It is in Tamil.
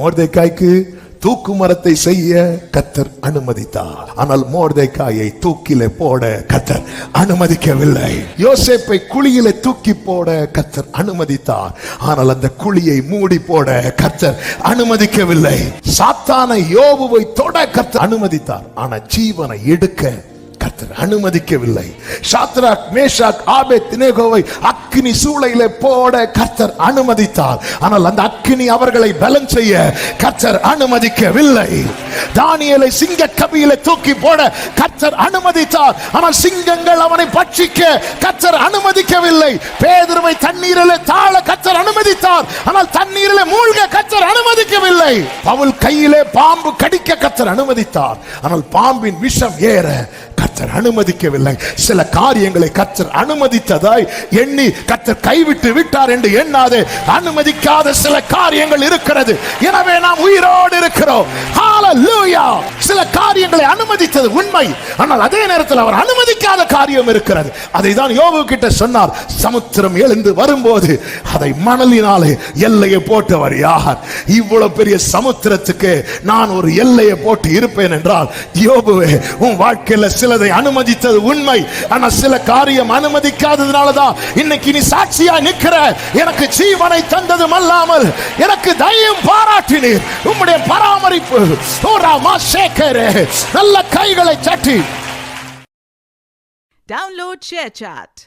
மோர்தேக்காய்க்கு தூக்கு மரத்தை செய்ய கத்தர் அனுமதித்தார். ஆனால் மோர்தேக்காயை தூக்கிலே போட கத்தர் அனுமதிக்கவில்லை. யோசேப்பை குழியிலே தூக்கி போட கத்தர் அனுமதித்தார். ஆனால் அந்த குழியை மூடி போட கத்தர் அனுமதிக்கவில்லை. சாத்தான யோபுவை தொட கத்தர் அனுமதித்தார். ஆனா ஜீவனை எடுக்க கர்த்தர் அனுமதிக்கவில்லை. சாத்ராக் மேஷாக் ஆபே தினேகோவை அக்னி சூளையில போட கர்த்தர் அனுமதித்தார். ஆனால் அந்த அக்கினி அவர்களை பலன் செய்ய கர்த்தர் அனுமதிக்கவில்லை. தானியலை சிங்க கபியில தூக்கி போட கர்த்தர் அனுமதித்தார். ஆனால் சிங்கங்கள் அவனை பட்சிக்க கர்த்தர் அனுமதிக்கவில்லை. பேதுருவை தண்ணீரில் தாழ கர்த்தர் அனுமதித்தார். ஆனால் தண்ணீரில் மூழ்க கர்த்தர் அனுமதிக்கவில்லை. பவுல் கையிலே பாம்பு கடிக்க கர்த்தர் அனுமதித்தார். ஆனால் பாம்பின் விஷம் ஏற கர்த்தர் அனுமதிக்கவில்லை. சில காரியங்களை கத்தர் அனுமதித்ததாய் எண்ணி கத்தர் கைவிட்டு விட்டார் என்று எண்ணாது. அனுமதிக்காத சில காரியங்கள் இருக்கிறது. எனவே நாம் உயிரோடு இருக்கிறோம். சில காரியங்களை அனுமதித்தது உண்மை. ஆனால் அதே நேரத்தில் அவர் அனுமதி அனுமதிக்காத காரியம் இருக்கிறது. அதை தான் யோபு கிட்ட சொன்னார். சமுத்திரம் எழுந்து வரும்போது அதை மணலினாலே எல்லையை போட்டவர் யார்? இவ்வளவு பெரிய சமுத்திரத்துக்கு நான் ஒரு எல்லையை போட்டு இருப்பேன் என்றால் யோபுவே உன் வாழ்க்கையில சிலதை அனுமதித்தது உண்மை. ஆனா சில காரியம் அனுமதிக்காததுனால தான் இன்னைக்கு நீ சாட்சியா நிக்கிற எனக்கு ஜீவனை தந்ததும் அல்லாமல் எனக்கு தயம் பாராட்டினீர். உம்முடைய பராமரிப்பு. நல்ல கைகளை சட்டி Download ShareChat.